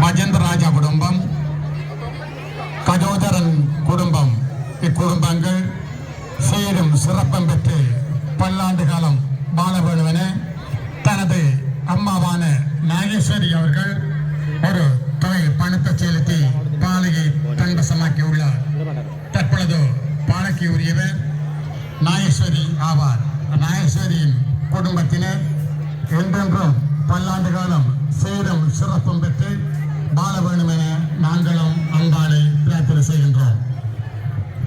மஜேந்திரராஜா குடும்பம் கஜோதரன் குடும்பம். இக்குடும்பங்கள் சீரும் சிறப்பம் பெற்று பல்லாண்டு காலம் வாழ வேண்டுமென தனது அம்மாவான நாகேஸ்வரி அவர்கள் ஒரு தொகை பணத்தை செலுத்தி பாலையை தன்வசமாக்கியுள்ளார் தற்பொழுது பாலைக்கு உரியவர் நாகேஸ்வரி ஆவார். நாகேஸ்வரியின் குடும்பத்தினர் என்றென்றும் பல்லாண்டு காலம் சீரும் சிறப்பும் பெற்று வாழ வேண்டும் என நாங்களும் அன்பாலே பிரார்த்தனை செய்கின்றோம்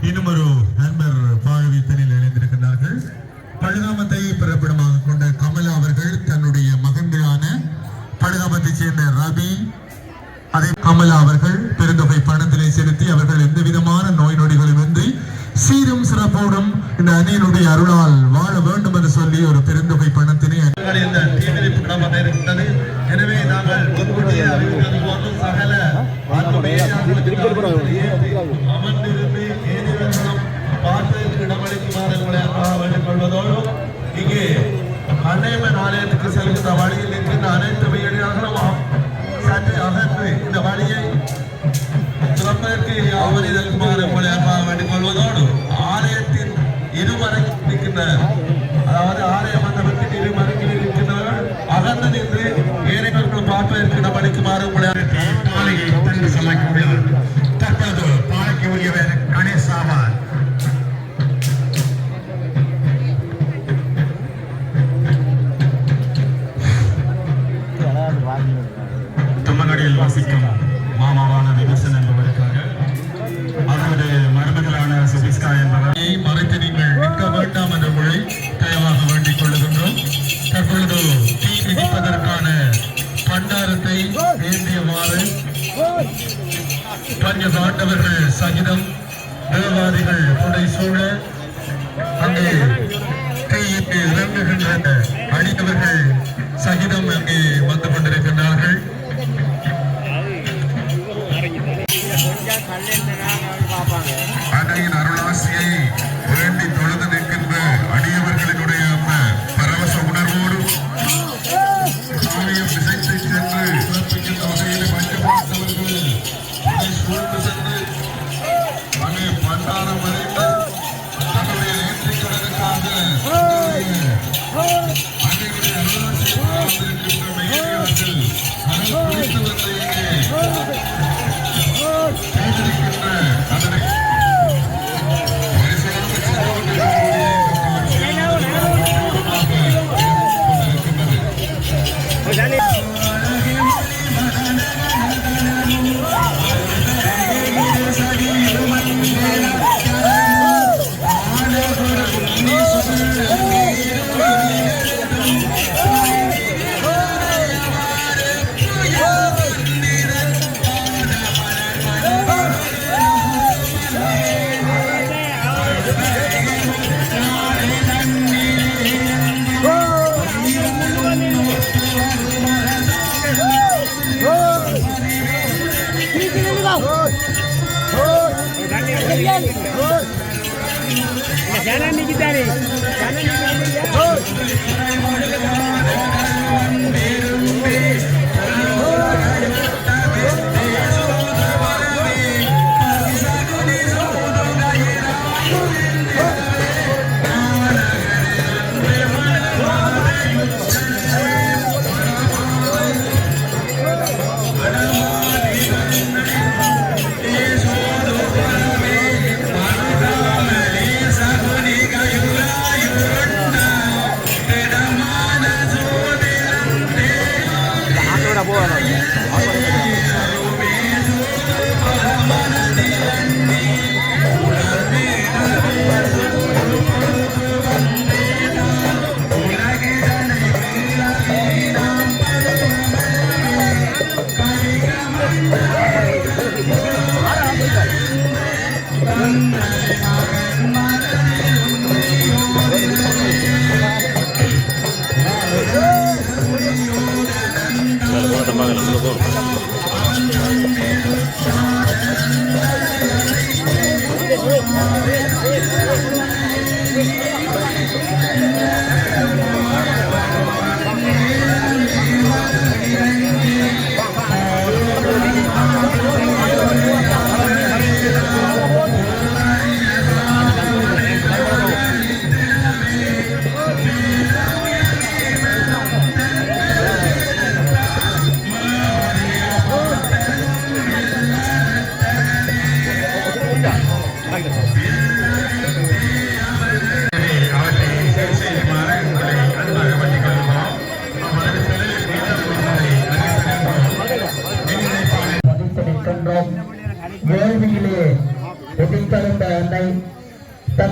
இன்னும் ஒரு நண்பர் பாழவித்தனில் இணைந்திருக்கிறார்கள் பழுகாமத்தை பிறப்பிடமாக கொண்ட கமலா அவர்கள் தன்னுடைய மகன்களான பழுகாமத்தைச் சேர்ந்த ரவி அதே கமலா அவர்கள் பெருந்தொகை பணத்தினை செலுத்தி அவர்கள் எந்த விதமான நோய் நொடிகளும் இன்றி சீரும் சிறப்போடும் இந்த அணியினுடைய அருளால் வாழ வேண்டும் என்று சொல்லி ஒரு பெருந்தொகை பணத்தினை இந்த தீவிரிப்பு எனவே நாங்கள் முன்கூட்டியே அறிவித்தது போன்று சகல அமர்ந்திருந்து ஏனிவர்களும் ஆலயத்துக்கு செல்கின்ற வழியில் இருக்கின்ற அனைத்து Tapa மாட்டவர்கள் சகிதம் தேவாதிகள் புடை சூழ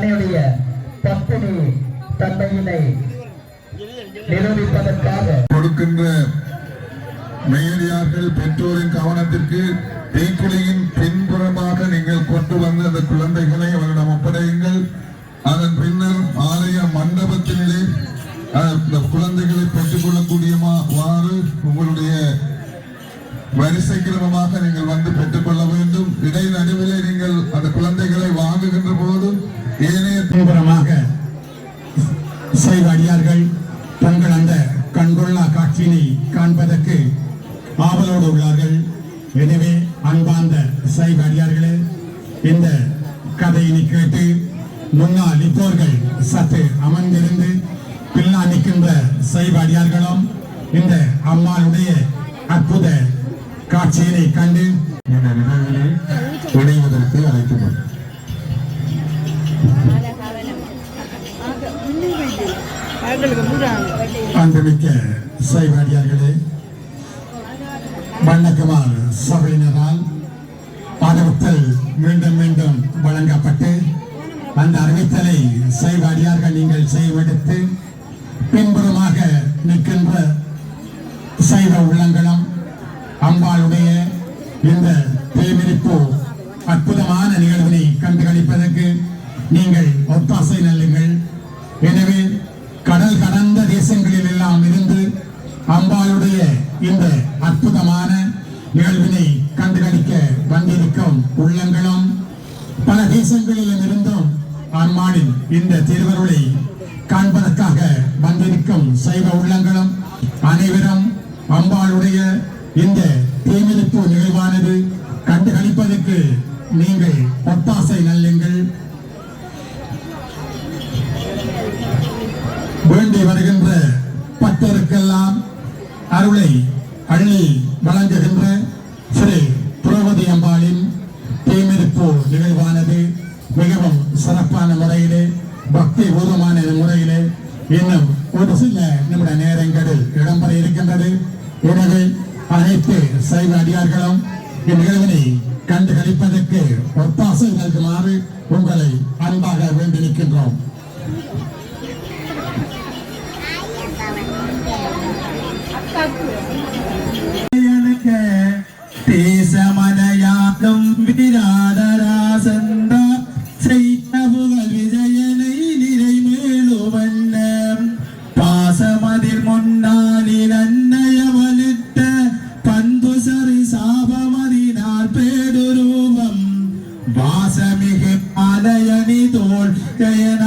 தன்னுடைய பத்தினி தன்மையினை நிரூபிப்பதற்காக கொடுக்கின்ற மேயடியார்கள் பெற்றோரின் கவனத்திற்கு செய்த தங்கள் அந்த கண்கொள்ளா காட்சியினை காண்பதற்கு ஆவலோடு உள்ளார்கள். எனவே அன்பார்ந்த சைவ அடியார்களே இந்த கதையினை கேட்டு முன்னாள் இப்போர்கள் சற்று அமர்ந்திருந்து பின்னா நிற்கின்ற சைவ அடியார்களும் இந்த அம்மாளுடைய அற்புத காட்சியினை கண்டு இந்த நிகழ்விலே இணைவதற்கு அழைக்கப்படும் அன்புமிக்க சைவாடியார்களே வண்ணக்குமார் சபையினரால் பாதவத்தல் மீண்டும் மீண்டும் வழங்கப்பட்டு அந்த அறிவித்தலை சைவாடியார்கள் நீங்கள் செய்வெடுத்து பின்புறமாக நிற்கின்ற சைவ உள்ளங்களும் அம்பாளுடைய இந்த தேமிரிப்பு அற்புதமான நிகழ்வினை கண்டுகளிப்பதற்கு நீங்கள் ஒத்தாசை நல்லுங்கள். எனவே தேசங்களில் எல்லாம் இருந்து அம்பாளுடைய இந்த அற்புதமான நிகழ்வினை கண்டுகளிக்க வந்திருக்கும் உள்ளங்களும் பல தேசங்களிலும் இருந்தும் அம்மாளின் இந்த திருவருளை காண்பதற்காக வந்திருக்கும் சைவ உள்ளங்களும் அனைவரும் அம்பாளுடைய இந்த தேமிதிப்பு நிகழ்வானது கண்டுகளிப்பதற்கு நீங்கள் ஒத்தாசை நல்லுங்கள். வேண்டி வருகின்ற எல்லாம் அருளை அள்ளி வழங்குகின்ற ஸ்ரீ திரௌபதி அம்பாளின் தேமிருப்பு நிகழ்வானது மிகவும் சிறப்பான முறையிலே பக்தி பூர்வமான முறையிலே இன்னும் ஒரு சில நிமிட நேரங்களில் இடம்பெற இருக்கின்றது. எனவே அனைத்து சைவ அடியார்களும் இந்நிகழ்வினை கண்டு களிப்பதற்கு ஒத்தாசை நல்குமாறு உங்களை அன்பாக வேண்டி நிற்கின்றோம் எனக்கு தேசமனையாக்கும் விராடராசந்த செய்த புகழ் விஜயனை நிறை மேலுவண்ண பாசமதில் முன்னாளில் அன்னையவளிட்ட பண்பு சரி சாபமதினால் பேடுருவம் வாசமிகு மலையணி தோல் ஜயன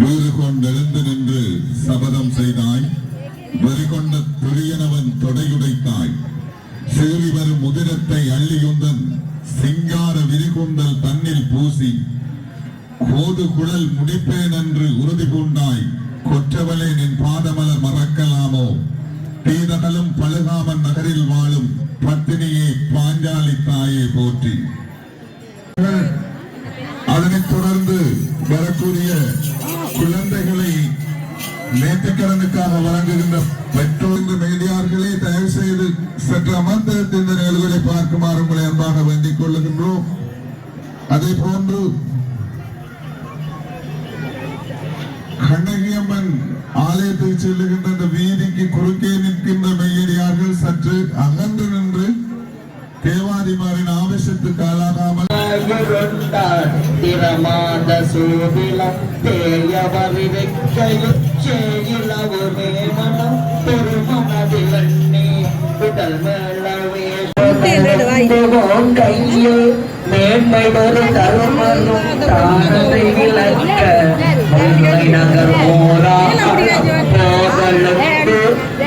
வீறுகொண்டெழுந்து நின்று சபதம் செய்தாய். வெறி கொண்ட துரியனவன் தொடையும் அதே போன்று கண்ணகியம்மன் ஆலயத்துக்கு செல்லுகின்ற இந்த வீதிக்கு குறுக்கே நிற்கின்ற மெய்யடியார்கள் சற்று அகன்று நின்று தேவாதிமாரின் ஆவேசத்துக்கு ஆளாகாமல் திறமாத சூதிலம் தேயவரிவைக்கையுச்சேயிலவுமே மனம் பெருமனதிலண்ணே உடல் மேளவே கையில் மேன்மைதொரு தருமரும் தானத்தை விளக்க உண்மை நகர் போரா போதலுக்கு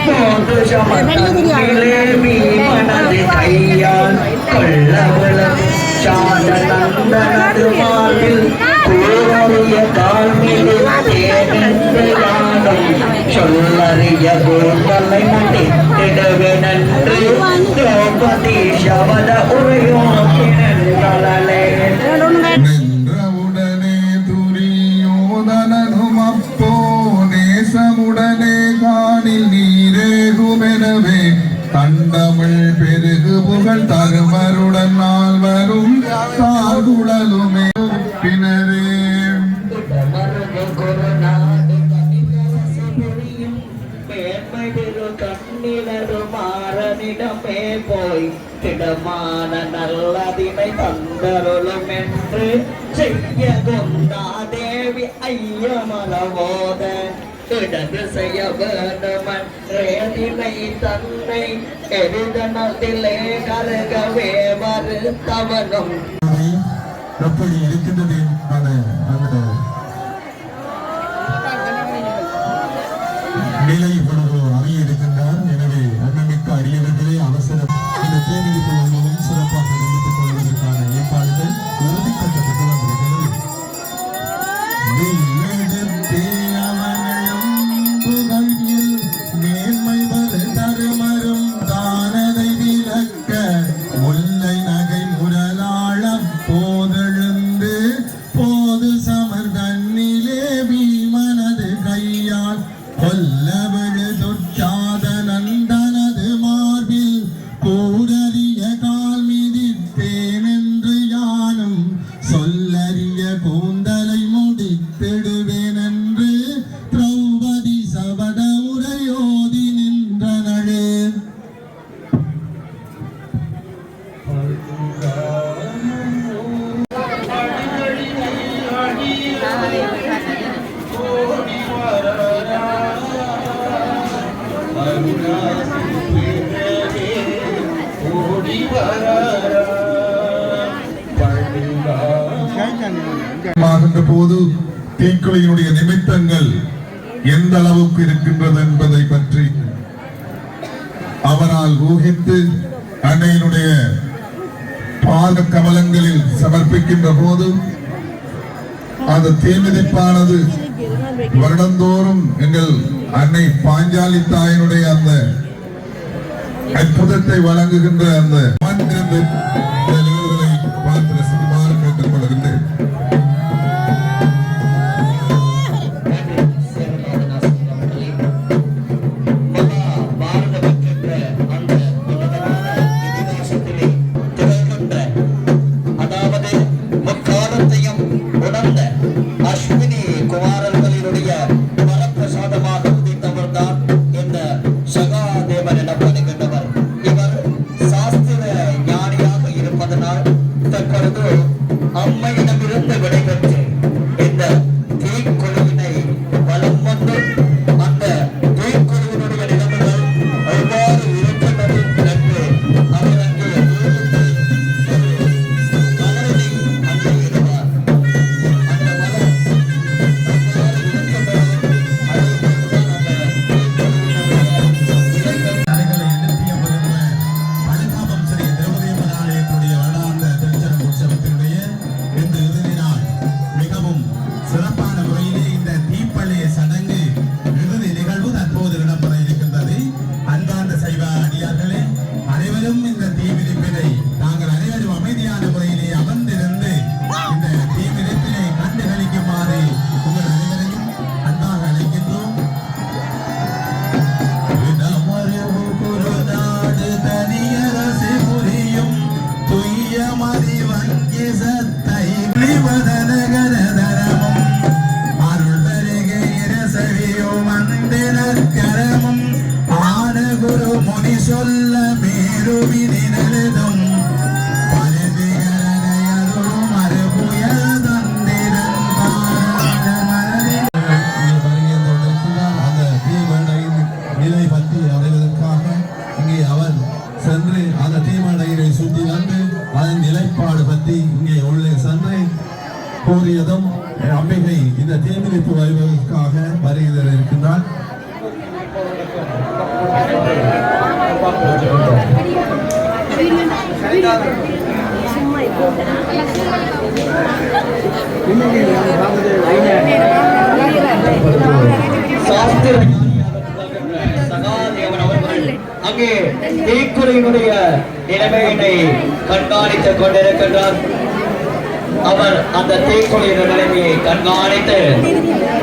போது சமத்திலே மீ மனதை கையால் கொள்ளவளம் சாந்த நந்த நடுமாவில் திரௌபதி சபத உரையோக்கினன் தேசமுடனே காணில் நீரேகுமெனவே தண்டமிழ் பெருகு புகழ் தருமருடன் நாள் வரும் தாகுடலும் நன்மை தந்தருளும் என்று செய்ய கொண்டா தேவி ஐயமனவோத இடது செய்ய வேண்டுமன்றேதினை தன்னை எரிதனத்திலே கருகவே மறுத்தவனும் எப்படி இருக்கின்றது அந்த திட்டங்கள் எந்த அளவுக்கு இருக்கின்றது என்பதை பற்றி அவரால் ஊகித்து அன்னையினுடைய பாத கமலங்களில் சமர்ப்பிக்கின்ற போது அந்த தீமிதிப்பானது வருடந்தோறும் எங்கள் அன்னை பாஞ்சாலி தாயினுடைய அந்த அற்புதத்தை வழங்குகின்ற அந்த நிலை பற்றி அறிவதற்காக இங்கே அவர் சென்று அந்த தீமடைகளை சுற்றி வந்து அதன் நிலைப்பாடு பற்றி இங்கே உள்ளே சென்று கூறியதும் அம்பிகை இந்த தீர்மானிப்பு வருவதற்காக வருகிறார் இருக்கின்றார். சும்மா அங்கே தீக்குறையினுடைய நிலைமையினை கண்காணித்துக் கொண்டிருக்கின்றார். அவர் அந்த தீக்குறையின நிலைமையை கண்காணித்து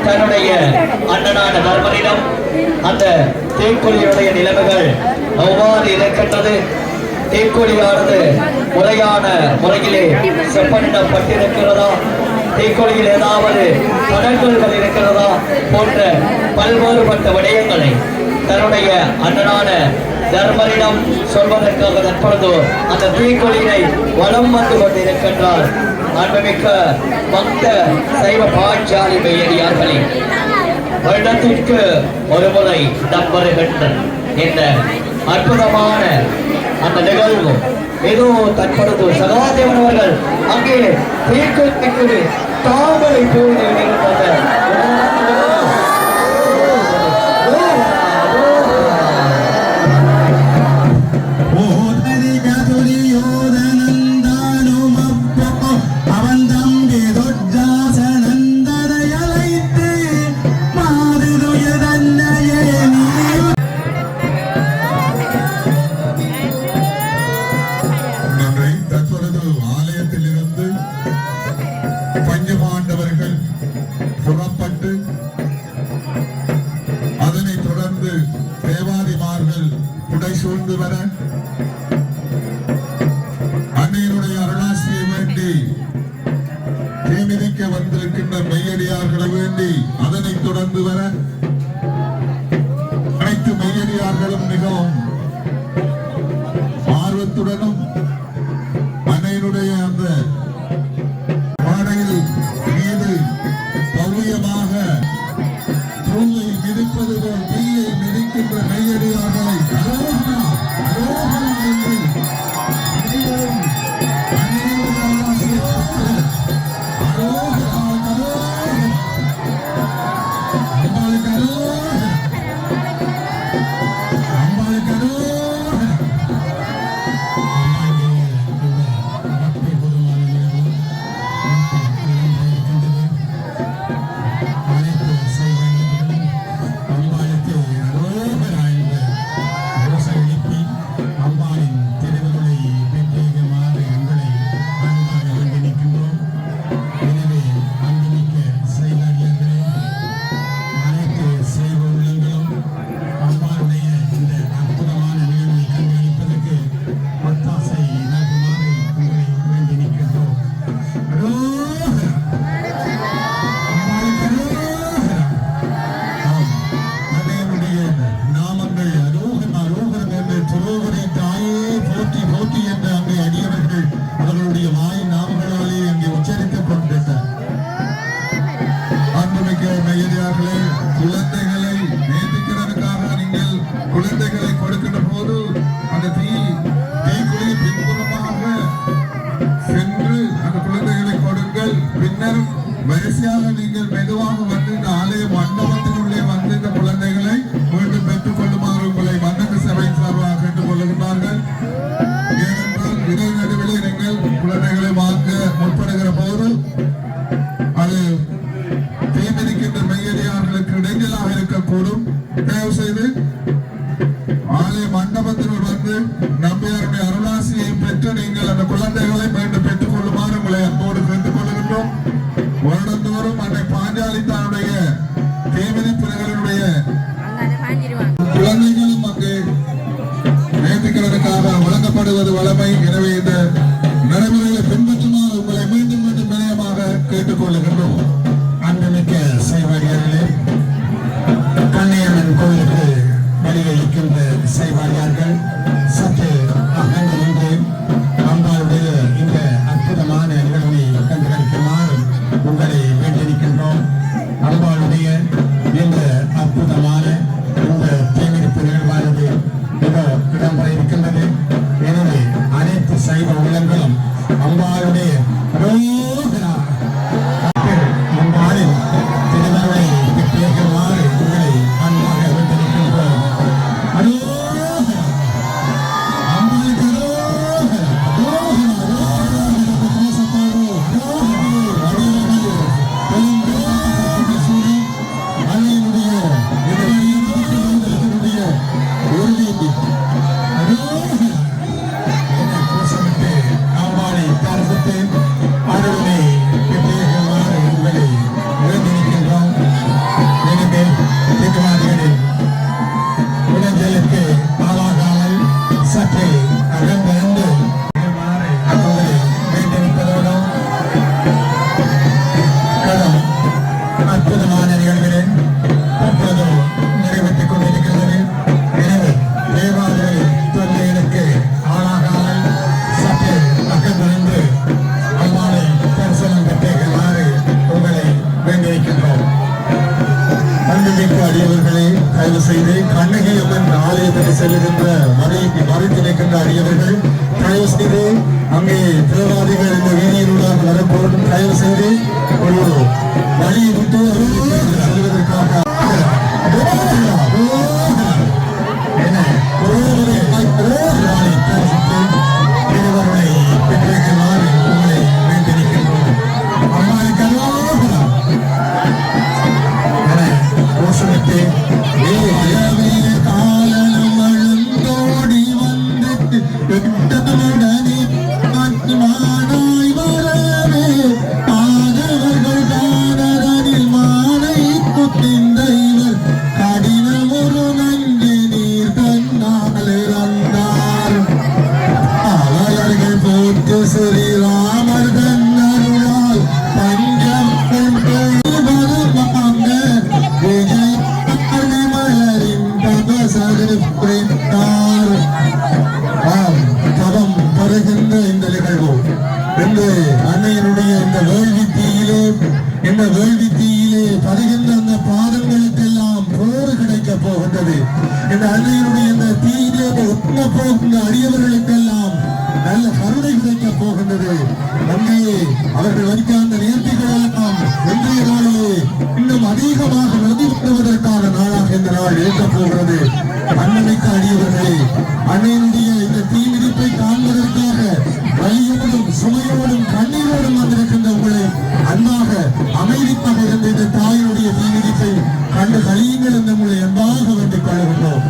தன்னுடைய அண்ணனான தர்மனிடம் அந்த தீக்குழியுடைய நிலைமைகள் எவ்வாறு இருக்கின்றது. தீக்குழியானது முறையான முறையிலே செப்பனிடப்பட்டிருக்கிறதா? தீக்குழியில் ஏதாவது கடற்கொள்கள் இருக்கிறதா? போன்ற பல்வேறுபட்ட விடயங்களை தன்னுடைய அண்ணனான தர்மரிடம் சொல்வதற்காக தற்பொழுது அந்த தீக்கொலியினை வளம் வந்து கொண்டிருக்கின்றார். அன்புமிக்க பக்த சைவ பாஞ்சாலி மெய்யடியார்களே வருடத்திற்கு ஒரு முறை நம்பருகின்ற என்ற அற்புதமான அந்த நிகழ்வு. ஏதோ தற்பொழுது சகாதேவன் அவர்கள் அங்கே தீக்கொலிக்கு தாமரை போது இருந்தது natural கடைசியாக நீங்கள் மெதுவாக வந்து இந்த ஆலயம் திருநிதிக்கு அடியவர்களே தயவு செய்து கண்ணகி அம்மன் ஆலயத்திற்கு செல்லுகின்ற மறை மறைத்து நிற்கின்ற அடியவர்கள் தயவு செய்து அங்கே தேவாதிகள் இந்த வீதியினூடாக வரப்போடும் தயவு செய்து ஒரு வழியை விட்டு செல்வதற்காக. என்ன? in அதிகமாக நொதிப்படுவதற்கான நாளாக இந்த நாள் இருக்கப் போகிறது. அண்ணமைக்கு அடியவர்களே அணையினுடைய இந்த தீமிதிப்பை காண்பதற்காக வலியோடும் சுமையோடும் கண்ணீரோடும் வந்திருக்கின்ற உங்களை அன்பாக அமைதிப்பாக இருந்த இந்த தாயினுடைய தீமிதிப்பை கண்டு கழியுங்கள் என்று உங்களை அன்பாக வேண்டிக் கொள்கின்றோம்.